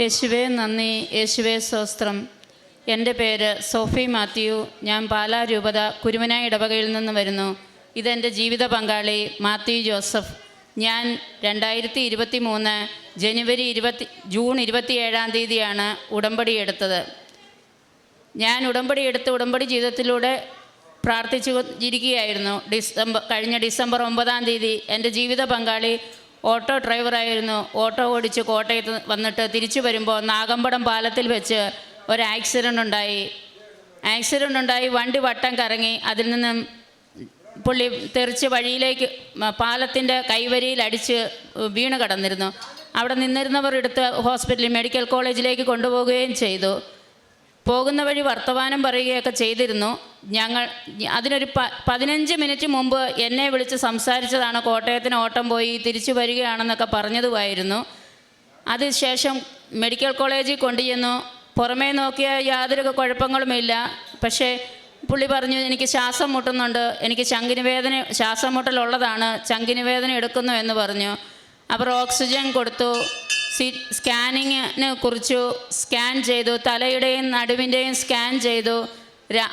യേശുവേ നന്ദി. യേശുവേ സ്വസ്ത്രം എന്റെ പേര് സോഫി മാത്യു. ഞാൻ പാലാ രൂപത കുരുമനായ ഇടവകയിൽ നിന്ന് വരുന്നു. ഇതെന്റെ ജീവിത പങ്കാളി മാത്യു ജോസഫ്. ഞാൻ രണ്ടായിരത്തി ഇരുപത്തി മൂന്ന് ജനുവരി ഇരുപത്തി ജൂൺ ഇരുപത്തി ഏഴാം തീയതിയാണ് ഉടമ്പടി എടുത്തത്. ഞാൻ ഉടമ്പടി എടുത്ത് ഉടമ്പടി ജീവിതത്തിലൂടെ പ്രാർത്ഥിച്ചു ഇരിക്കുകയായിരുന്നു ഡിസംബർ കഴിഞ്ഞ ഡിസംബർ ഒമ്പതാം തീയതി എന്റെ ജീവിത പങ്കാളി ഓട്ടോ ഡ്രൈവറായിരുന്നു. ഓട്ടോ ഓടിച്ച് കോട്ടയത്ത് വന്നിട്ട് തിരിച്ചു വരുമ്പോൾ നാഗമ്പടം പാലത്തിൽ വെച്ച് ഒരു ആക്സിഡന്റ് ഉണ്ടായി. ആക്സിഡന്റ് ഉണ്ടായി വണ്ടി വട്ടം കറങ്ങി അതിൽ നിന്നും പുള്ളി തെറിച്ച് വഴിയിലേക്ക് പാലത്തിന്റെ കൈവരിയിൽ അടിച്ച് വീണ് കടന്നിരുന്നു. അവിടെ നിന്നിരുന്നവർ എടുത്ത് ഹോസ്പിറ്റലിൽ മെഡിക്കൽ കോളേജിലേക്ക് കൊണ്ടുപോവുകയും ചെയ്തു. പോകുന്ന വഴി വർത്തമാനം പറയുകയൊക്കെ ചെയ്തിരുന്നു. ഞങ്ങൾ അതിനൊരു പ പതിനഞ്ച് മിനിറ്റ് മുമ്പ് എന്നെ വിളിച്ച് സംസാരിച്ചതാണ്. കോട്ടയത്തിന് ഓട്ടം പോയി തിരിച്ചു വരികയാണെന്നൊക്കെ പറഞ്ഞതുമായിരുന്നു. അതിനുശേഷം മെഡിക്കൽ കോളേജിൽ കൊണ്ടുചെന്നു. പുറമേ നോക്കിയ യാതൊരു കുഴപ്പങ്ങളുമില്ല. പക്ഷേ പുള്ളി പറഞ്ഞു എനിക്ക് ശ്വാസം മുട്ടുന്നുണ്ട്. എനിക്ക് ചങ്കിന് വേദന ശ്വാസം മുട്ടലുള്ളതാണ്. ചങ്കിന് വേദന എടുക്കുന്നു എന്ന് പറഞ്ഞു. അപ്പോൾ ഓക്സിജൻ കൊടുത്തു. സി സ്കാനിങ്ങിനെ കുറിച്ചു സ്കാൻ ചെയ്തു തലയുടെയും നടുവിന്റെയും സ്കാൻ ചെയ്തു.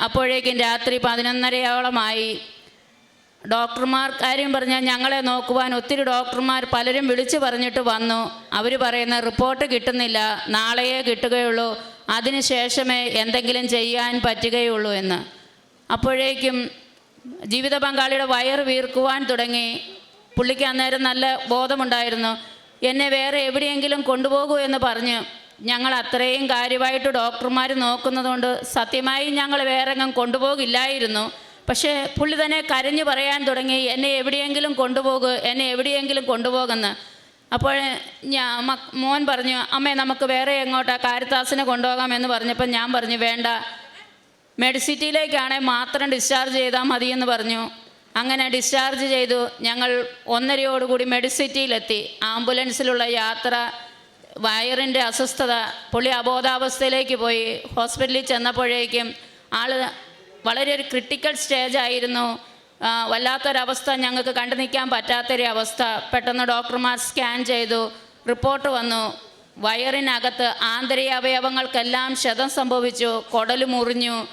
അപ്പോഴേക്കും രാത്രി പതിനൊന്നരയോളമായി. ഡോക്ടർമാർ കാര്യം പറഞ്ഞാൽ ഞങ്ങളെ നോക്കുവാൻ ഒത്തിരി ഡോക്ടർമാർ പലരും വിളിച്ചു പറഞ്ഞിട്ട് വന്നു. അവർ പറയുന്ന റിപ്പോർട്ട് കിട്ടുന്നില്ല. നാളെയേ കിട്ടുകയുള്ളൂ. അതിനുശേഷമേ എന്തെങ്കിലും ചെയ്യാൻ പറ്റുകയുള്ളൂ എന്ന്. അപ്പോഴേക്കും ജീവിത പങ്കാളിയുടെ വയർ വീർക്കുവാൻ തുടങ്ങി. പുള്ളിക്ക് അന്നേരം നല്ല ബോധമുണ്ടായിരുന്നു. എന്നെ വേറെ എവിടെയെങ്കിലും കൊണ്ടുപോകൂ എന്ന് പറഞ്ഞ് ഞങ്ങൾ അത്രയും കാര്യമായിട്ട് ഡോക്ടർമാർ നോക്കുന്നതുകൊണ്ട് സത്യമായി ഞങ്ങൾ വേറെ എങ്ങും കൊണ്ടുപോകില്ലായിരുന്നു. പക്ഷേ പുള്ളി തന്നെ കരഞ്ഞു പറയാൻ തുടങ്ങി എന്നെ എവിടെയെങ്കിലും കൊണ്ടുപോകൂ എന്നെ എവിടെയെങ്കിലും കൊണ്ടുപോകുന്ന. അപ്പോൾ ഞാൻ മോൻ പറഞ്ഞു അമ്മേ നമുക്ക് വേറെ എങ്ങോട്ടാ കാരിത്താസിനെ കൊണ്ടുപോകാം എന്ന് പറഞ്ഞപ്പോൾ ഞാൻ പറഞ്ഞു വേണ്ട. മെഡിസിറ്റിയിലേക്കാണെ മാത്രം ഡിസ്ചാർജ് ചെയ്താൽ മതിയെന്ന് പറഞ്ഞു. അങ്ങനെ ഡിസ്ചാർജ് ചെയ്തു. ഞങ്ങൾ ഒന്നരയോടുകൂടി മെഡിസിറ്റിയിലെത്തി. ആംബുലൻസിലുള്ള യാത്ര വയറിന്റെ അസ്വസ്ഥത പുള്ളി അബോധാവസ്ഥയിലേക്ക് പോയി. ഹോസ്പിറ്റലിൽ ചെന്നപ്പോഴേക്കും ആൾ വളരെ ഒരു ക്രിട്ടിക്കൽ സ്റ്റേജ് ആയിരുന്നു. വല്ലാത്തൊരവസ്ഥ ഞങ്ങൾക്ക് കണ്ടു നിൽക്കാൻ പറ്റാത്തൊരു അവസ്ഥ. പെട്ടെന്ന് ഡോക്ടർമാർ സ്കാൻ ചെയ്തു. റിപ്പോർട്ട് വന്നു. വയറിനകത്ത് ആന്തരിക അവയവങ്ങൾക്കെല്ലാം ക്ഷതം സംഭവിച്ചു. കുടൽ മുറിഞ്ഞു.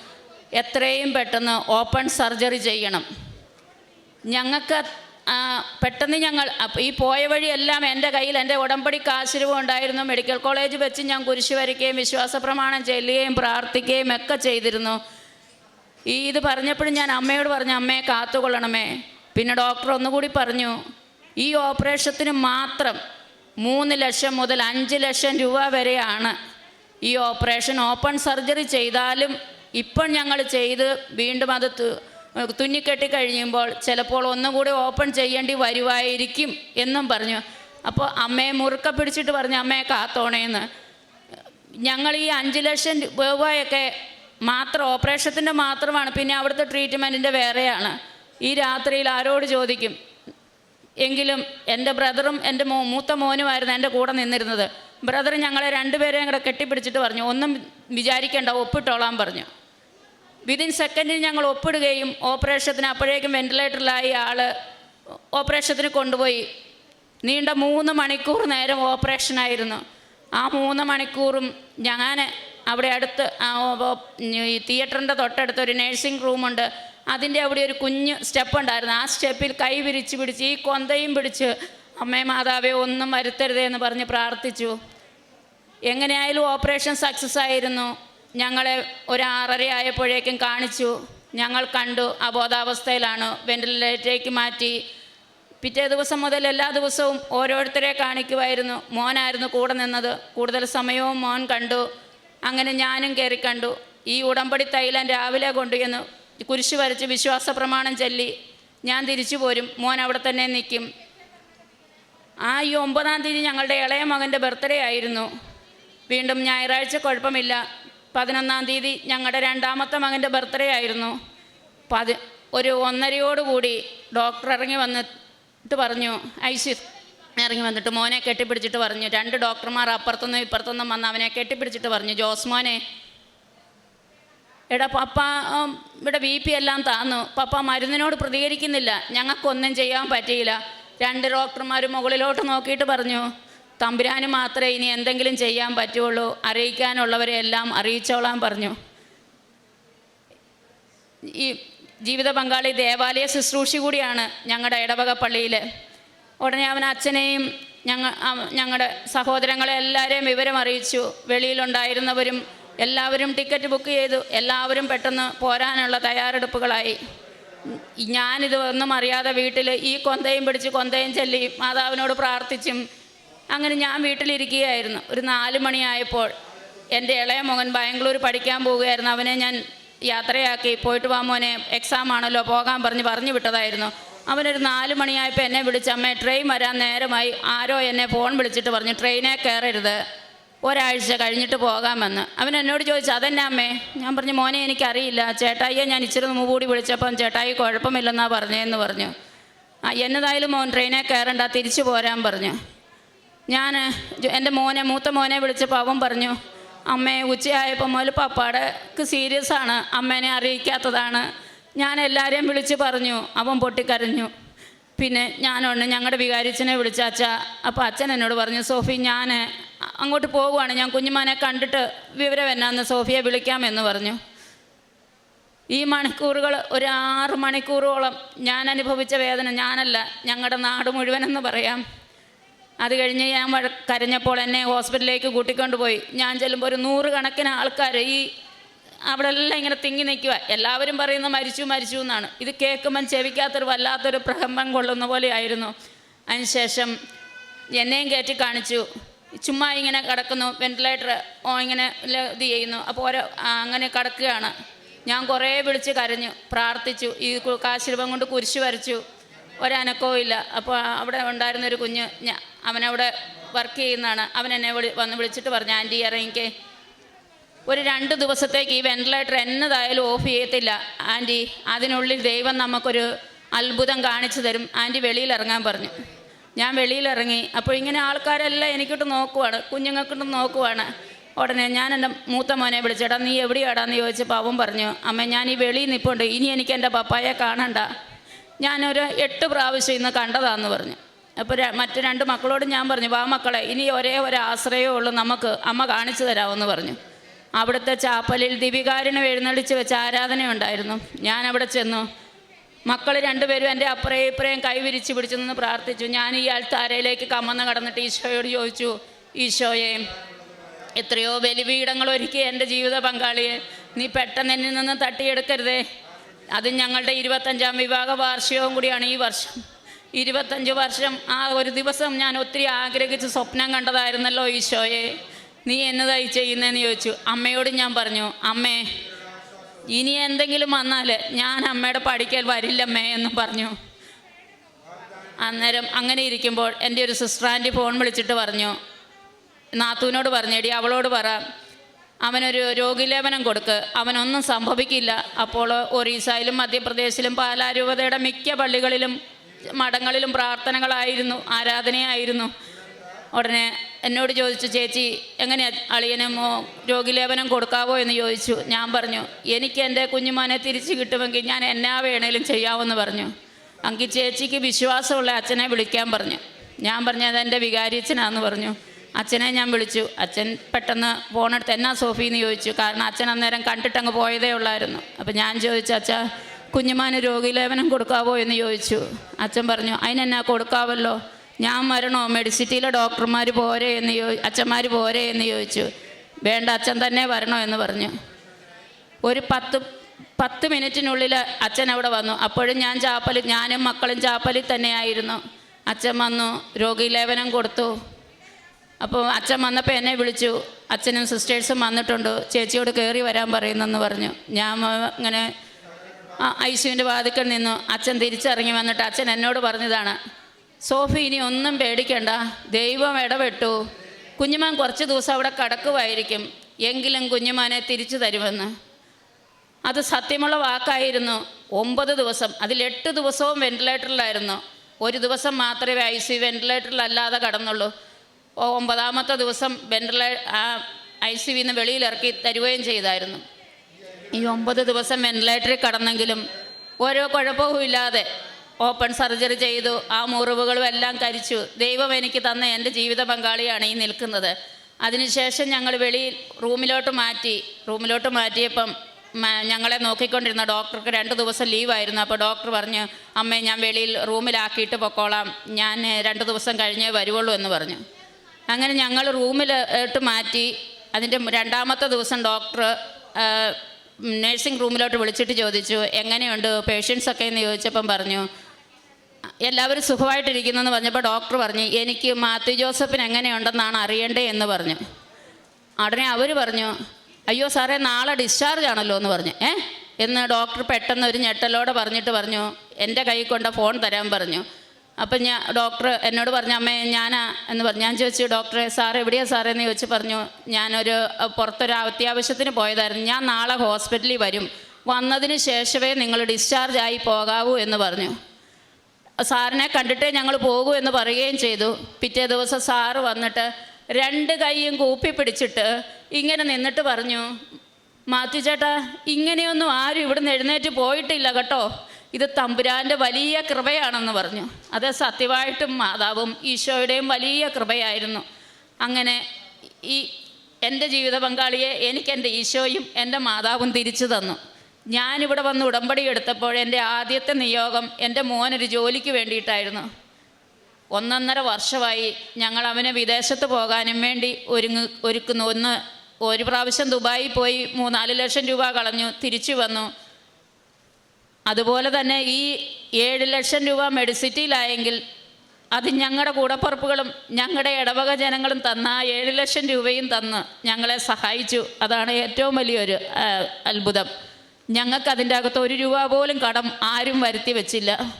എത്രയും പെട്ടെന്ന് ഓപ്പൺ സർജറി ചെയ്യണം. ഞങ്ങൾക്ക് പെട്ടെന്ന് ഞങ്ങൾ ഈ പോയ വഴിയെല്ലാം എന്റെ കയ്യിൽ എന്റെ ഉടമ്പടി കാശിരവും ഉണ്ടായിരുന്നു. മെഡിക്കൽ കോളേജ് വെച്ച് ഞാൻ കുരിശ് വരയ്ക്കുകയും വിശ്വാസ പ്രമാണം ചെല്ലുകയും പ്രാർത്ഥിക്കുകയും ഒക്കെ ചെയ്തിരുന്നു. ഈ ഇത് പറഞ്ഞപ്പോഴും ഞാൻ അമ്മയോട് പറഞ്ഞു അമ്മയെ കാത്തുകൊള്ളണമേ. പിന്നെ ഡോക്ടർ ഒന്നുകൂടി പറഞ്ഞു ഈ ഓപ്പറേഷത്തിന് മാത്രം മൂന്ന് ലക്ഷം മുതൽ അഞ്ച് ലക്ഷം രൂപ വരെയാണ് ഈ ഓപ്പറേഷൻ. ഓപ്പൺ സർജറി ചെയ്താലും ഇപ്പം ഞങ്ങൾ ചെയ്ത് വീണ്ടും അത് തുന്നിക്കെട്ടി കഴിയുമ്പോൾ ചിലപ്പോൾ ഒന്നുകൂടി ഓപ്പൺ ചെയ്യേണ്ടി വരുമായിരിക്കും എന്നും പറഞ്ഞു. അപ്പോൾ അമ്മയെ മുറുക്ക പിടിച്ചിട്ട് പറഞ്ഞു അമ്മയെ കാത്തോണേന്ന്. ഞങ്ങൾ ഈ അഞ്ച് ലക്ഷം രൂപയൊക്കെ മാത്രം ഓപ്പറേഷത്തിന്റെ മാത്രമാണ് പിന്നെ അവിടുത്തെ ട്രീറ്റ്മെന്റിന്റെ വേറെയാണ്. ഈ രാത്രിയിൽ ആരോട് ചോദിക്കും? എങ്കിലും എന്റെ ബ്രദറും എന്റെ മോ മൂത്ത മോനുമായിരുന്നു എന്റെ കൂടെ നിന്നിരുന്നത്. ബ്രദർ ഞങ്ങളെ രണ്ടുപേരെയും കൂടെ കെട്ടിപ്പിടിച്ചിട്ട് പറഞ്ഞു ഒന്നും വിചാരിക്കേണ്ട ഒപ്പിട്ടോളാം പറഞ്ഞു. വിതിൻ സെക്കൻഡിൽ ഞങ്ങൾ ഒപ്പിടുകയും ഓപ്പറേഷത്തിന് അപ്പോഴേക്കും വെന്റിലേറ്ററിലായി ആൾ ഓപ്പറേഷത്തിന് കൊണ്ടുപോയി. നീണ്ട മൂന്ന് മണിക്കൂർ നേരം ഓപ്പറേഷനായിരുന്നു ആ മൂന്ന് മണിക്കൂറും ഞാൻ അവിടെ അടുത്ത് ഈ തിയേറ്ററിന്റെ തൊട്ടടുത്ത് ഒരു നേഴ്സിംഗ് റൂമുണ്ട് അതിന്റെ അവിടെ ഒരു കുഞ്ഞ് സ്റ്റെപ്പ് ഉണ്ടായിരുന്നു. ആ സ്റ്റെപ്പിൽ കൈ വിരിച്ച് പിടിച്ച് ഈ കൊന്തയും പിടിച്ച് അമ്മേ മാതാവേ ഒന്നും വരുത്തരുതേ എന്ന് പറഞ്ഞ് പ്രാർത്ഥിച്ചു. എങ്ങനെയായാലും ഓപ്പറേഷൻ സക്സസ് ആയിരുന്നു. ഞങ്ങളെ ഒരു ആറര ആയപ്പോഴേക്കും കാണിച്ചു. ഞങ്ങൾ കണ്ടു. അബോധാവസ്ഥയിലാണ്. വെന്റിലേറ്ററിലേക്ക് മാറ്റി. പിറ്റേ ദിവസം മുതൽ എല്ലാ ദിവസവും ഓരോരുത്തരെ കാണിക്കുമായിരുന്നു. മോനായിരുന്നു കൂടെ നിന്നത്. കൂടുതൽ സമയവും മോൻ കണ്ടു. അങ്ങനെ ഞാനും കയറി കണ്ടു. ഈ ഉടമ്പടി തൈലം രാവിലെ കൊണ്ടുവന്ന് കുരിശ് വരച്ച് വിശ്വാസ പ്രമാണം ചൊല്ലി. ഞാൻ തിരിച്ചു പോരും. മോൻ അവിടെ തന്നെ നിൽക്കും. ആ ഈ ഒമ്പതാം തീയതി ഞങ്ങളുടെ ഇളയ മകന്റെ ബർത്ത്ഡേ ആയിരുന്നു. വീണ്ടും ഞായറാഴ്ച കുഴപ്പമില്ല. പതിനൊന്നാം തീയതി ഞങ്ങളുടെ രണ്ടാമത്തെ മകന്റെ ബർത്ത്ഡേ ആയിരുന്നു. പതി ഒരു ഒന്നരയോടുകൂടി ഡോക്ടർ ഇറങ്ങി വന്നിട്ട് പറഞ്ഞു ഐസി ഇറങ്ങി വന്നിട്ട് മോനെ കെട്ടിപ്പിടിച്ചിട്ട് പറഞ്ഞു. രണ്ട് ഡോക്ടർമാർ അപ്പുറത്തുനിന്നും ഇപ്പുറത്തുനിന്നും വന്ന് അവനെ കെട്ടിപ്പിടിച്ചിട്ട് പറഞ്ഞു ജോസ് മോനെ എടാ പപ്പ ഇവിടെ ബി പി എല്ലാം താന്നു. പപ്പ മരുന്നിനോട് പ്രതികരിക്കുന്നില്ല. ഞങ്ങൾക്കൊന്നും ചെയ്യാൻ പറ്റിയില്ല. രണ്ട് ഡോക്ടർമാർ മുകളിലോട്ട് നോക്കിയിട്ട് പറഞ്ഞു തമ്പുരാന് മാത്രമേ ഇനി എന്തെങ്കിലും ചെയ്യാൻ പറ്റുള്ളൂ. അറിയിക്കാനുള്ളവരെ എല്ലാം അറിയിച്ചോളാൻ പറഞ്ഞു. ഈ ജീവിത പങ്കാളി ദേവാലയ ശുശ്രൂഷി കൂടിയാണ് ഞങ്ങളുടെ ഇടവക പള്ളിയിൽ ഉടനെ അവൻ അച്ഛനെയും ഞങ്ങൾ ഞങ്ങളുടെ സഹോദരങ്ങളെ എല്ലാവരെയും വിവരം അറിയിച്ചു. വെളിയിലുണ്ടായിരുന്നവരും എല്ലാവരും ടിക്കറ്റ് ബുക്ക് ചെയ്തു. എല്ലാവരും പെട്ടെന്ന് പോരാനുള്ള തയ്യാറെടുപ്പുകളായി. ഞാനിത് ഒന്നും അറിയാതെ വീട്ടിൽ ഈ കൊന്തയും പിടിച്ച് കൊന്തയും ചൊല്ലി മാതാവിനോട് പ്രാർത്ഥിച്ചും അങ്ങനെ ഞാൻ വീട്ടിലിരിക്കുകയായിരുന്നു. ഒരു നാല് മണിയായപ്പോൾ എന്റെ ഇളയ മകൻ ബാംഗ്ലൂർ പഠിക്കാൻ പോവുകയായിരുന്നു അവനെ ഞാൻ യാത്രയാക്കി. പോയിട്ട് വാ മോനെ എക്സാം ആണല്ലോ പോകാൻ പറഞ്ഞ് പറഞ്ഞു വിട്ടതായിരുന്നു. അവനൊരു നാല് മണിയായപ്പോൾ എന്നെ വിളിച്ച് അമ്മേ ട്രെയിൻ വരാൻ നേരമായി. ആരോ എന്നെ ഫോൺ വിളിച്ചിട്ട് പറഞ്ഞു ട്രെയിനെ കയറരുത്. ഒരാഴ്ച കഴിഞ്ഞിട്ട് പോകാമെന്ന്. അവൻ എന്നോട് ചോദിച്ചു അതെന്നെ അമ്മേ? ഞാൻ പറഞ്ഞു മോനെ എനിക്കറിയില്ല. ചേട്ടായിയെ ഞാൻ ഇച്ചിരി മുമ്പ് കൂടി വിളിച്ചപ്പം ചേട്ടായി കുഴപ്പമില്ലെന്നാ പറഞ്ഞതെന്ന് പറഞ്ഞു. ആ എന്നതായാലും മോൻ ട്രെയിനെ കയറണ്ട തിരിച്ചു പോരാൻ പറഞ്ഞു. ഞാൻ എന്റെ മോനെ മൂത്ത മോനെ വിളിച്ചപ്പോൾ അവൻ പറഞ്ഞു അമ്മേ ഉച്ചയായപ്പോൾ മുതൽ പപ്പാടക്ക് സീരിയസ് ആണ്. അമ്മേനെ അറിയിക്കാത്തതാണ്. ഞാൻ എല്ലാവരെയും വിളിച്ച് പറഞ്ഞു. അവൻ പൊട്ടിക്കരഞ്ഞു. പിന്നെ ഞാനുണ്ട് ഞങ്ങളുടെ വികാരിച്ചനെ വിളിച്ച അച്ഛ അപ്പോൾ അച്ഛൻ എന്നോട് പറഞ്ഞു സോഫി ഞാൻ അങ്ങോട്ട് പോവുകയാണ് ഞാൻ കുഞ്ഞുമാനെ കണ്ടിട്ട് വിവരം എന്നാന്ന് സോഫിയെ വിളിക്കാമെന്ന് പറഞ്ഞു. ഈ മണിക്കൂറുകൾ ഒരു ആറ് മണിക്കൂറോളം ഞാൻ അനുഭവിച്ച വേദന ഞാനല്ല ഞങ്ങളുടെ നാട് മുഴുവനെന്ന് പറയാം. അത് കഴിഞ്ഞ് ഞാൻ കരഞ്ഞപ്പോൾ എന്നെ ഹോസ്പിറ്റലിലേക്ക് കൂട്ടിക്കൊണ്ടുപോയി ഞാൻ ചെല്ലുമ്പോൾ ഒരു നൂറ് കണക്കിന് ആൾക്കാർ ഈ അവിടെ എല്ലാം ഇങ്ങനെ തിങ്ങി നിൽക്കുക എല്ലാവരും പറയുന്നത് മരിച്ചു മരിച്ചു എന്നാണ്. ഇത് കേൾക്കുമ്പം ചെവിക്കാത്തൊരു വല്ലാത്തൊരു പ്രകമ്പം കൊള്ളുന്ന പോലെയായിരുന്നു. അതിനുശേഷം എന്നെയും കയറ്റി കാണിച്ചു. ചുമ്മാ ഇങ്ങനെ കിടക്കുന്നു വെന്റിലേറ്റർ ഇങ്ങനെ ല- ഇത് ചെയ്യുന്നു. അപ്പോൾ ഓരോ അങ്ങനെ കിടക്കുകയാണ്. ഞാൻ കുറേ വിളിച്ച് കരഞ്ഞു പ്രാർത്ഥിച്ചു ഈ കാശിരൂപം കൊണ്ട് കുരിശ് വരച്ചു. ഒരനക്കവും ഇല്ല. അപ്പോൾ അവിടെ ഉണ്ടായിരുന്നൊരു കുഞ്ഞ് ഞാ അവനവിടെ വർക്ക് ചെയ്യുന്നതാണ്. അവൻ എന്നെ വിളി വന്ന് വിളിച്ചിട്ട് പറഞ്ഞു ആന്റി ഇറങ്ങിക്കേ. ഒരു രണ്ട് ദിവസത്തേക്ക് ഈ വെന്റിലേറ്റർ എന്നതായാലും ഓഫ് ചെയ്യത്തില്ല. ആന്റി അതിനുള്ളിൽ ദൈവം നമുക്കൊരു അത്ഭുതം കാണിച്ചു തരും. ആന്റി വെളിയിൽ ഇറങ്ങാൻ പറഞ്ഞു. ഞാൻ വെളിയിൽ ഇറങ്ങി. അപ്പോൾ ഇങ്ങനെ ആൾക്കാരെല്ലാം എനിക്കിട്ട് നോക്കുവാണ്. കുഞ്ഞുങ്ങൾക്കിട്ട് നോക്കുവാണ്. ഉടനെ ഞാൻ എന്റെ മൂത്ത മോനെ വിളിച്ചേട്ടാ നീ എവിടെയാടാന്ന് ചോദിച്ചപ്പോൾ അവൻ പറഞ്ഞു അമ്മ ഞാൻ ഈ വെളിയിൽ നിൽപ്പുണ്ട് ഇനി എനിക്ക് എന്റെ പപ്പായെ കാണണ്ട. ഞാനൊരു എട്ട് പ്രാവശ്യം ഇന്ന് കണ്ടതാന്ന് പറഞ്ഞു. അപ്പോൾ മറ്റു രണ്ട് മക്കളോട് ഞാൻ പറഞ്ഞു വാ മക്കളെ ഇനി ഒരേ ഒരു ആശ്രയമേ ഉള്ളൂ നമുക്ക് അമ്മ കാണിച്ചു തരാമെന്ന് പറഞ്ഞു. അവിടുത്തെ ചാപ്പലിൽ ദിവികാരനെ എഴുന്നള്ളിച്ച് വെച്ച് ആരാധന ഉണ്ടായിരുന്നു ഞാൻ അവിടെ ചെന്നു. മക്കൾ രണ്ടുപേരും എന്റെ അപ്പുറയും ഇപ്പുറയും കൈ വിരിച്ച് പിടിച്ചു നിന്ന് പ്രാർത്ഥിച്ചു. ഞാൻ ഈ അൽത്താരയിലേക്ക് കമ്മന്ന് കടന്നിട്ട് ഈശോയോട് ചോദിച്ചു ഈശോയെ എത്രയോ ബലിപീഠങ്ങൾ ഒരുക്കി എന്റെ ജീവിത പങ്കാളിയെ നീ പെട്ടെന്ന് എന്നിൽ നിന്ന് തട്ടിയെടുക്കരുതേ. അത് ഞങ്ങളുടെ ഇരുപത്തഞ്ചാം വിവാഹ വാർഷികവും കൂടിയാണ് ഈ വർഷം. ഇരുപത്തഞ്ച് വർഷം ആ ഒരു ദിവസം ഞാൻ ഒത്തിരി ആഗ്രഹിച്ച് സ്വപ്നം കണ്ടതായിരുന്നല്ലോ ഈശോയെ. നീ എന്നതായി ചെയ്യുന്നതെന്ന് ചോദിച്ചു. അമ്മയോട് ഞാൻ പറഞ്ഞു അമ്മേ ഇനി എന്തെങ്കിലും വന്നാൽ ഞാൻ അമ്മയുടെ പഠിക്കൽ വരില്ലമ്മേ എന്ന് പറഞ്ഞു. അന്നേരം അങ്ങനെ ഇരിക്കുമ്പോൾ എന്റെ ഒരു സിസ്റ്റർ ഫോൺ വിളിച്ചിട്ട് പറഞ്ഞു. നാത്തൂനോട് പറഞ്ഞേടി അവളോട് പറ. അവനൊരു രോഗിലേപനം കൊടുക്ക്. അവനൊന്നും സംഭവിക്കില്ല. അപ്പോൾ ഒറീസയിലും മധ്യപ്രദേശിലും പാലാരൂപതയുടെ മിക്ക പള്ളികളിലും മഠങ്ങളിലും പ്രാർത്ഥനകളായിരുന്നു ആരാധനയായിരുന്നു. ഉടനെ എന്നോട് ചോദിച്ചു ചേച്ചി എങ്ങനെയാ അളിയനമോ രോഗിലേപനം കൊടുക്കാവോ എന്ന് ചോദിച്ചു. ഞാൻ പറഞ്ഞു എനിക്ക് എന്റെ കുഞ്ഞുമാനെ തിരിച്ചു കിട്ടുമെങ്കിൽ ഞാൻ എന്നാ വേണേലും ചെയ്യാമെന്ന് പറഞ്ഞു. അങ്കി ചേച്ചിക്ക് വിശ്വാസമുള്ള അച്ഛനെ വിളിക്കാൻ പറഞ്ഞു. ഞാൻ പറഞ്ഞു അതെന്റെ വികാരിച്ചനാന്ന് പറഞ്ഞു. അച്ഛനെ ഞാൻ വിളിച്ചു. അച്ഛൻ പെട്ടെന്ന് ഫോണെടുത്ത് എന്നാ സോഫി? എന്ന് ചോദിച്ചു. കാരണം അച്ഛൻ അന്നേരം കണ്ടിട്ടങ്ങ് പോയതേ ഉള്ളായിരുന്നു. അപ്പം ഞാൻ ചോദിച്ചു അച്ഛാ കുഞ്ഞുമാന് രോഗിലേപനം കൊടുക്കാവോ എന്ന് ചോദിച്ചു. അച്ഛൻ പറഞ്ഞു അതിനെന്നാ കൊടുക്കാവല്ലോ? ഞാൻ വരണോ മെഡിസിറ്റിയിലെ ഡോക്ടർമാർ പോരെ എന്ന് ചോ അച്ഛന്മാർ പോരെ എന്ന് ചോദിച്ചു. വേണ്ട അച്ഛൻ തന്നെ വരണോ എന്ന് പറഞ്ഞു. ഒരു പത്ത് പത്ത് മിനിറ്റിനുള്ളിൽ അച്ഛൻ അവിടെ വന്നു. അപ്പോഴും ഞാൻ ചാപ്പലി ഞാനും മക്കളും ചാപ്പലിൽ തന്നെയായിരുന്നു. അച്ഛൻ വന്നു രോഗിലേപനം കൊടുത്തു. അപ്പോൾ അച്ഛൻ വന്നപ്പോൾ എന്നെ വിളിച്ചു. അച്ഛനും സിസ്റ്റേഴ്സും വന്നിട്ടുണ്ട്. ചേച്ചിയോട് കയറി വരാൻ പറയുന്നെന്ന് പറഞ്ഞു. ഞാൻ വ- ഇങ്ങനെ ഐ സിയുവിന്റെ വാതിക്കൽ നിന്നു. അച്ഛൻ തിരിച്ചിറങ്ങി വന്നിട്ട് അച്ഛൻ എന്നോട് പറഞ്ഞതാണ് സോഫി ഇനി ഒന്നും പേടിക്കണ്ട. ദൈവം ഇടപെട്ടു. കുഞ്ഞുമാൻ കുറച്ച് ദിവസം അവിടെ കടക്കുമായിരിക്കും എങ്കിലും കുഞ്ഞുമാനെ തിരിച്ചു തരുമെന്ന്. അത് സത്യമുള്ള വാക്കായിരുന്നു. ഒമ്പത് ദിവസം അതിൽ എട്ട് ദിവസവും വെന്റിലേറ്ററിലായിരുന്നു. ഒരു ദിവസം മാത്രമേ ഐ സി വെന്റിലേറ്ററിലല്ലാതെ കടന്നുള്ളൂ. ഒമ്പതാമത്തെ ദിവസം ആ ഐ സി വിന്ന് വെളിയിലിറക്കി തരുകയും ചെയ്തായിരുന്നു. ഈ ഒമ്പത് ദിവസം വെന്റിലേറ്ററിൽ കടന്നെങ്കിലും ഓരോ കുഴപ്പവും ഇല്ലാതെ ഓപ്പൺ സർജറി ചെയ്തു ആ മുറിവുകളും എല്ലാം കരിച്ചു ദൈവം എനിക്ക് തന്ന എന്റെ ജീവിത പങ്കാളിയാണ് ഈ നിൽക്കുന്നത്. അതിനുശേഷം ഞങ്ങൾ വെളിയിൽ റൂമിലോട്ട് മാറ്റി റൂമിലോട്ട് മാറ്റിയപ്പം ഞങ്ങളെ നോക്കിക്കൊണ്ടിരുന്ന ഡോക്ടർക്ക് രണ്ട് ദിവസം ലീവായിരുന്നു അപ്പോൾ ഡോക്ടർ പറഞ്ഞു അമ്മേ ഞാൻ വെളിയിൽ റൂമിലാക്കിയിട്ട് പൊക്കോളാം. ഞാൻ രണ്ട് ദിവസം കഴിഞ്ഞേ വരുവുള്ളൂ എന്ന് പറഞ്ഞു. അങ്ങനെ ഞങ്ങൾ റൂമിലോട്ട് മാറ്റി. അതിന്റെ രണ്ടാമത്തെ ദിവസം ഡോക്ടർ നേഴ്സിംഗ് റൂമിലോട്ട് വിളിച്ചിട്ട് ചോദിച്ചു എങ്ങനെയുണ്ട്? പേഷ്യൻസ് ഒക്കെ? എന്ന് ചോദിച്ചപ്പം പറഞ്ഞു എല്ലാവരും സുഖമായിട്ടിരിക്കുന്നു എന്ന് പറഞ്ഞപ്പോൾ ഡോക്ടർ പറഞ്ഞു എനിക്ക് മാത്യു ജോസഫിന് എങ്ങനെയുണ്ടെന്നാണ് അറിയേണ്ടേ? എന്ന് പറഞ്ഞു. ഉടനെ അവർ പറഞ്ഞു അയ്യോ സാറേ നാളെ ഡിസ്ചാർജ് ആണല്ലോ എന്ന് പറഞ്ഞു. ഏ? എന്ന് ഡോക്ടർ പെട്ടെന്ന് ഒരു ഞെട്ടലോടെ പറഞ്ഞിട്ട് പറഞ്ഞു എന്റെ കൈ കൊണ്ട് ഫോൺ തരാൻ പറഞ്ഞു. അപ്പം ഞാൻ ഡോക്ടർ എന്നോട് പറഞ്ഞു അമ്മേ ഞാനാ എന്ന് പറഞ്ഞു. ഞാൻ ചോദിച്ചു ഡോക്ടറെ സാർ എവിടെയാണ് സാറേ? എന്ന് ചോദിച്ചു പറഞ്ഞു ഞാനൊരു പുറത്തൊരു അത്യാവശ്യത്തിന് പോയതായിരുന്നു. ഞാൻ നാളെ ഹോസ്പിറ്റലിൽ വരും. വന്നതിന് ശേഷമേ നിങ്ങൾ ഡിസ്ചാർജ് ആയി പോകാവൂ എന്ന് പറഞ്ഞു. സാറിനെ കണ്ടിട്ടേ ഞങ്ങൾ പോകൂ എന്ന് പറയുകയും ചെയ്തു. പിറ്റേ ദിവസം സാറ് വന്നിട്ട് രണ്ട് കൈയും കൂപ്പി പിടിച്ചിട്ട് ഇങ്ങനെ നിന്നിട്ട് പറഞ്ഞു മാത്യു ചേട്ടാ ഇങ്ങനെയൊന്നും ആരും ഇവിടുന്ന് എഴുന്നേറ്റ് പോയിട്ടില്ല കേട്ടോ. ഇത് തമ്പുരാന്റെ വലിയ കൃപയാണെന്ന് പറഞ്ഞു. അത് സത്യമായിട്ടും മാതാവും ഈശോയുടെയും വലിയ കൃപയായിരുന്നു. അങ്ങനെ ഈ എന്റെ ജീവിത പങ്കാളിയെ എനിക്ക് എന്റെ ഈശോയും എന്റെ മാതാവും തിരിച്ചു തന്നു. ഞാനിവിടെ വന്ന് ഉടമ്പടി എടുത്തപ്പോൾ എന്റെ ആദ്യത്തെ നിയോഗം എന്റെ മോനൊരു ജോലിക്ക് വേണ്ടിയിട്ടായിരുന്നു. ഒന്നൊന്നര വർഷമായി ഞങ്ങൾ അവനെ വിദേശത്ത് പോകാനും വേണ്ടി ഒരുങ്ങ് ഒരുക്കുന്നു. ഒന്ന് ഒരു പ്രാവശ്യം ദുബായിൽ പോയി മൂന്നാൽ ലക്ഷം രൂപ കളഞ്ഞു. തിരിച്ചു വന്നു. അതുപോലെ തന്നെ ഈ ഏഴ് ലക്ഷം രൂപ മെഡിസിറ്റിയിലായെങ്കിൽ അത് ഞങ്ങളുടെ കൂടപ്പുറപ്പുകളും ഞങ്ങളുടെ ഇടവക ജനങ്ങളും തന്ന ആ ഏഴ് ലക്ഷം രൂപയും തന്ന് ഞങ്ങളെ സഹായിച്ചു. അതാണ് ഏറ്റവും വലിയൊരു അത്ഭുതം. ഞങ്ങൾക്ക് അതിന്റെ അകത്ത് ഒരു രൂപ പോലും കടം ആരും വരുത്തി വെച്ചില്ല.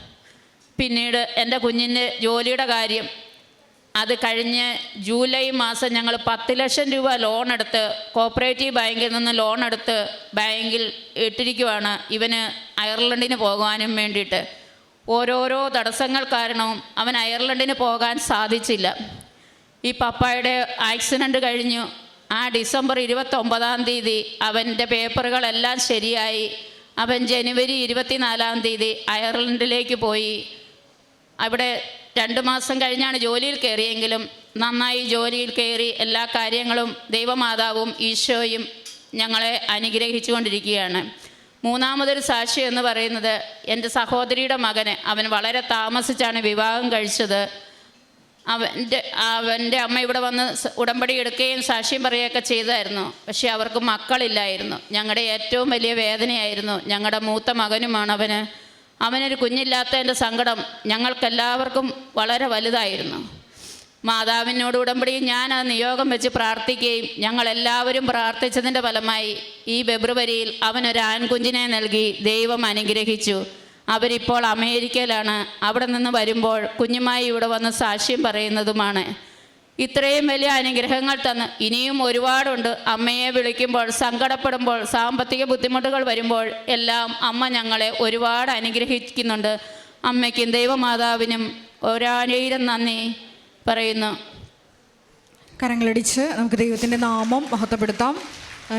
പിന്നീട് എന്റെ കുഞ്ഞിന്റെ ജോലിയുടെ കാര്യം. അത് കഴിഞ്ഞ് ജൂലൈ മാസം ഞങ്ങൾ പത്ത് ലക്ഷം രൂപ ലോൺ എടുത്ത് കോപ്പറേറ്റീവ് ബാങ്കിൽ നിന്ന് ലോൺ എടുത്ത് ബാങ്കിൽ ഇട്ടിരിക്കുവാണ്. ഇവന് അയർലൻഡിന് പോകാനും വേണ്ടിയിട്ട്. ഓരോരോ തടസ്സങ്ങൾ കാരണവും അവൻ അയർലൻഡിന് പോകാൻ സാധിച്ചില്ല. ഈ പപ്പായുടെ ആക്സിഡന്റ് കഴിഞ്ഞു. ആ ഡിസംബർ ഇരുപത്തൊമ്പതാം തീയതി അവന്റെ പേപ്പറുകളെല്ലാം ശരിയായി. അവൻ ജനുവരി ഇരുപത്തിനാലാം തീയതി അയർലൻഡിലേക്ക് പോയി. അവിടെ രണ്ട് മാസം കഴിഞ്ഞാണ് ജോലിയിൽ കയറിയെങ്കിലും നന്നായി ജോലിയിൽ കയറി എല്ലാ കാര്യങ്ങളും ദൈവമാതാവും ഈശോയും ഞങ്ങളെ അനുഗ്രഹിച്ചുകൊണ്ടിരിക്കുകയാണ്. മൂന്നാമതൊരു സാക്ഷി എന്ന് പറയുന്നത് എന്റെ സഹോദരിയുടെ മകന്. അവൻ വളരെ താമസിച്ചാണ് വിവാഹം കഴിച്ചത്. അവന്റെ അവന്റെ അമ്മ ഇവിടെ വന്ന് ഉടമ്പടി എടുക്കുകയും സാക്ഷ്യം പറയുകയൊക്കെ ചെയ്തായിരുന്നു. പക്ഷേ അവർക്ക് മക്കളില്ലായിരുന്നു. ഞങ്ങളുടെ ഏറ്റവും വലിയ വേദനയായിരുന്നു ഞങ്ങളുടെ മൂത്ത മകനുമാണ് അവന്. അവനൊരു കുഞ്ഞില്ലാത്തതിന്റെ സങ്കടം ഞങ്ങൾക്കെല്ലാവർക്കും വളരെ വലുതായിരുന്നു. മാതാവിനോട് ഉടമ്പടി ഞാൻ ആ നിയോഗം വെച്ച് പ്രാർത്ഥിക്കുകയും ഞങ്ങൾ എല്ലാവരും പ്രാർത്ഥിച്ചതിന്റെ ഫലമായി ഈ ഫെബ്രുവരിയിൽ അവനൊരു ആൺകുഞ്ഞിനെ നൽകി ദൈവം അനുഗ്രഹിച്ചു. അവരിപ്പോൾ അമേരിക്കയിലാണ്. അവിടെ നിന്ന് വരുമ്പോൾ കുഞ്ഞുമായി ഇവിടെ വന്ന് സാക്ഷ്യം പറയുന്നതുമാണ്. ഇത്രയും വലിയ അനുഗ്രഹങ്ങൾ തന്ന് ഇനിയും ഒരുപാടുണ്ട്. അമ്മയെ വിളിക്കുമ്പോൾ സങ്കടപ്പെടുമ്പോൾ സാമ്പത്തിക ബുദ്ധിമുട്ടുകൾ വരുമ്പോൾ എല്ലാം അമ്മ ഞങ്ങളെ ഒരുപാട് അനുഗ്രഹിക്കുന്നുണ്ട്. അമ്മയ്ക്കും ദൈവമാതാവിനും ഒരായിരം നന്ദി. പറയുന്നു. കരങ്ങളടിച്ച് നമുക്ക് ദൈവത്തിന്റെ നാമം മഹത്വപ്പെടുത്താം.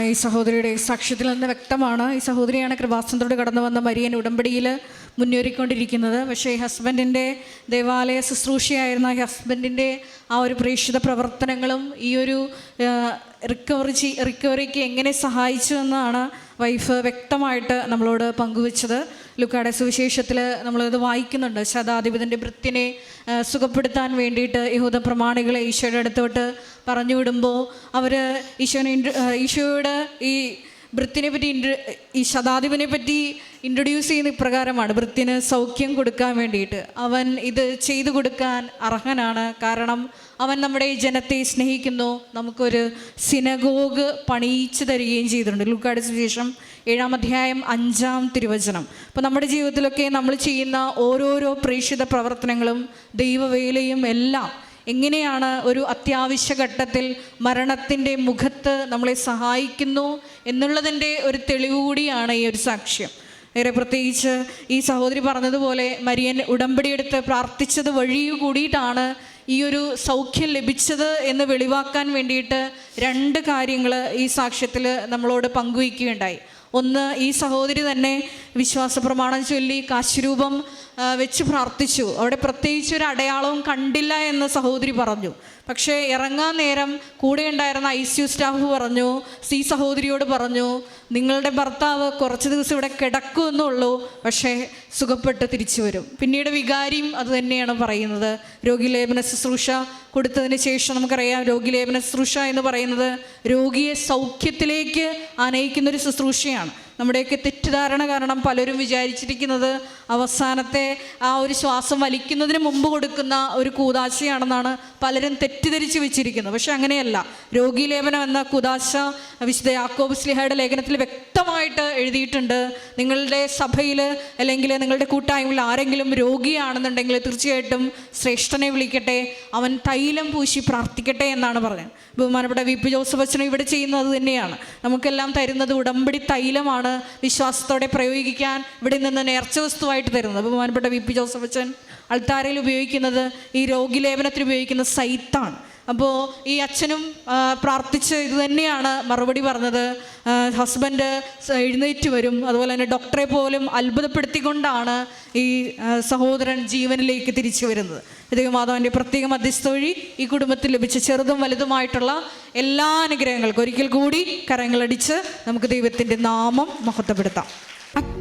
ഈ സഹോദരിയുടെ സാക്ഷ്യത്തിൽ നിന്ന് വ്യക്തമാണ്. ഈ സഹോദരിയാണ് കൃപാസനത്തോട് കടന്നു വന്ന മരിയൻ ഉടമ്പടിയിൽ മുന്നേറിക്കൊണ്ടിരിക്കുന്നത്. പക്ഷേ ഈ ഹസ്ബൻഡിന്റെ ദേവാലയ ശുശ്രൂഷയായിരുന്ന ഈ ഹസ്ബൻഡിന്റെ ആ ഒരു പ്രേക്ഷിത പ്രവർത്തനങ്ങളും ഈ ഒരു റിക്കവറി റിക്കവറിക്ക് എങ്ങനെ സഹായിച്ചു എന്നാണ് വൈഫ് വ്യക്തമായിട്ട് നമ്മളോട് പങ്കുവച്ചത്. ലുക്കാടെ സുവിശേഷത്തിൽ നമ്മളിത് വായിക്കുന്നുണ്ട്. ശതാധിപതിന്റെ വൃത്തിനെ സുഖപ്പെടുത്താൻ വേണ്ടിയിട്ട് യഹൂദ പ്രമാണികളെ ഈശോയുടെ അടുത്തോട്ട് പറഞ്ഞു വിടുമ്പോൾ അവർ ഈശോനെ ഈശോയുടെ ഈ വൃത്തിനെ പറ്റി ഇൻട്ര ഈ ശതാധിപനെ പറ്റി ഇൻട്രൊഡ്യൂസ് ചെയ്യുന്ന ഇപ്രകാരമാണ്. വൃത്തിന് സൗഖ്യം കൊടുക്കാൻ വേണ്ടിയിട്ട്. അവൻ ഇത് ചെയ്തു കൊടുക്കാൻ അർഹനാണ്. കാരണം അവൻ നമ്മുടെ ഈ ജനത്തെ സ്നേഹിക്കുന്നു. നമുക്കൊരു സിനഗോഗ് പണിയിച്ചു തരികയും ചെയ്തിട്ടുണ്ട്. ലുക്കാട് സുവിശേഷം ഏഴാം അധ്യായം അഞ്ചാം തിരുവചനം. അപ്പോൾ നമ്മുടെ ജീവിതത്തിലൊക്കെ നമ്മൾ ചെയ്യുന്ന ഓരോരോ പ്രേക്ഷിത പ്രവർത്തനങ്ങളും ദൈവവേലയും എല്ലാം എങ്ങനെയാണ് ഒരു അത്യാവശ്യ ഘട്ടത്തിൽ മരണത്തിന്റെ മുഖത്ത് നമ്മളെ സഹായിക്കുന്നു എന്നുള്ളതിന്റെ ഒരു തെളിവ് കൂടിയാണ് ഈ ഒരു സാക്ഷ്യം. ഏറെ പ്രത്യേകിച്ച് ഈ സഹോദരി പറഞ്ഞതുപോലെ മരിയൻ ഉടമ്പടിയെടുത്ത് പ്രാർത്ഥിച്ചത് വഴി കൂടിയിട്ടാണ് ഈ ഒരു സൗഖ്യം ലഭിച്ചത് എന്ന് വെളിവാക്കാൻ വേണ്ടിയിട്ട് രണ്ട് കാര്യങ്ങൾ ഈ സാക്ഷ്യത്തിൽ നമ്മളോട് പങ്കുവയ്ക്കുകയുണ്ടായി. ഒന്ന് ഈ സഹോദരി തന്നെ വിശ്വാസ പ്രമാണം ചൊല്ലി കാശുരൂപം വെച്ച് പ്രാർത്ഥിച്ചു. അവിടെ പ്രത്യേകിച്ച് ഒരു അടയാളവും കണ്ടില്ല എന്ന് സഹോദരി പറഞ്ഞു. പക്ഷേ ഇറങ്ങാൻ നേരം കൂടെ ഉണ്ടായിരുന്ന ഐ സി യു സ്റ്റാഫ് പറഞ്ഞു സി സഹോദരിയോട് പറഞ്ഞു നിങ്ങളുടെ ഭർത്താവ് കുറച്ച് ദിവസം ഇവിടെ കിടക്കുമെന്നുള്ളൂ പക്ഷേ സുഖപ്പെട്ട് തിരിച്ചു വരും. പിന്നീട് വികാരിയും അത് തന്നെയാണ് പറയുന്നത്. രോഗിലേപന ശുശ്രൂഷ കൊടുത്തതിന് ശേഷം നമുക്കറിയാം രോഗിലേപന ശുശ്രൂഷ എന്ന് പറയുന്നത് രോഗിയെ സൗഖ്യത്തിലേക്ക് ആനയിക്കുന്നൊരു ശുശ്രൂഷയാണ്. നമ്മുടെയൊക്കെ തെറ്റിദ്ധാരണ കാരണം പലരും വിചാരിച്ചിരിക്കുന്നത് അവസാനത്തെ ആ ഒരു ശ്വാസം വലിക്കുന്നതിന് മുമ്പ് കൊടുക്കുന്ന ഒരു കൂതാശയാണെന്നാണ് പലരും തെറ്റിദ്ധരിച്ച് വെച്ചിരിക്കുന്നത്. പക്ഷെ അങ്ങനെയല്ല. രോഗീലേപനം എന്ന കൂതാശ വിശുദ്ധ യാക്കോബ് സ്ലിഹയുടെ ലേഖനത്തിൽ വ്യക്തമായിട്ട് എഴുതിയിട്ടുണ്ട്. നിങ്ങളുടെ സഭയിൽ അല്ലെങ്കിൽ നിങ്ങളുടെ കൂട്ടായ്മയിൽ ആരെങ്കിലും രോഗിയാണെന്നുണ്ടെങ്കിൽ തീർച്ചയായിട്ടും ശ്രേഷ്ഠനെ വിളിക്കട്ടെ അവൻ തൈലം പൂശി പ്രാർത്ഥിക്കട്ടെ എന്നാണ് പറഞ്ഞത് ബഹുമാനപ്പെട്ട വി. പി. ജോസഫ് അച്ഛനും ഇവിടെ ചെയ്യുന്നത് തന്നെയാണ്. നമുക്കെല്ലാം തരുന്നത് ഉടമ്പടി തൈലമാണ്. വിശ്വാസത്തോടെ പ്രയോഗിക്കാൻ ഇവിടെ നിന്ന് നേർച്ച വസ്തുവായിട്ട് തരുന്നത്. ബഹുമാനപ്പെട്ട വി പി ജോസഫ് അച്ഛൻ അൾത്താരയിൽ ഉപയോഗിക്കുന്നത് ഈ രോഗിലേപനത്തിന് ഉപയോഗിക്കുന്ന സൈത്താണ് അപ്പോൾ ഈ അച്ഛനും പ്രാർത്ഥിച്ച് ഇത് തന്നെയാണ് മറുപടി പറഞ്ഞത്. ഹസ്ബൻഡ് എഴുന്നേറ്റ് വരും. അതുപോലെ തന്നെ ഡോക്ടറെ പോലും അത്ഭുതപ്പെടുത്തിക്കൊണ്ടാണ് ഈ സഹോദരൻ ജീവനിലേക്ക് തിരിച്ചു വരുന്നത്. ദൈവമാതാവിന്റെ പ്രത്യേക മധ്യസ്ഥ വഴി ഈ കുടുംബത്തിൽ ലഭിച്ച ചെറുതും വലുതുമായിട്ടുള്ള എല്ലാ അനുഗ്രഹങ്ങൾക്കും ഒരിക്കൽ കൂടി കരങ്ങളടിച്ച് നമുക്ക് ദൈവത്തിന്റെ നാമം മഹത്വപ്പെടുത്താം.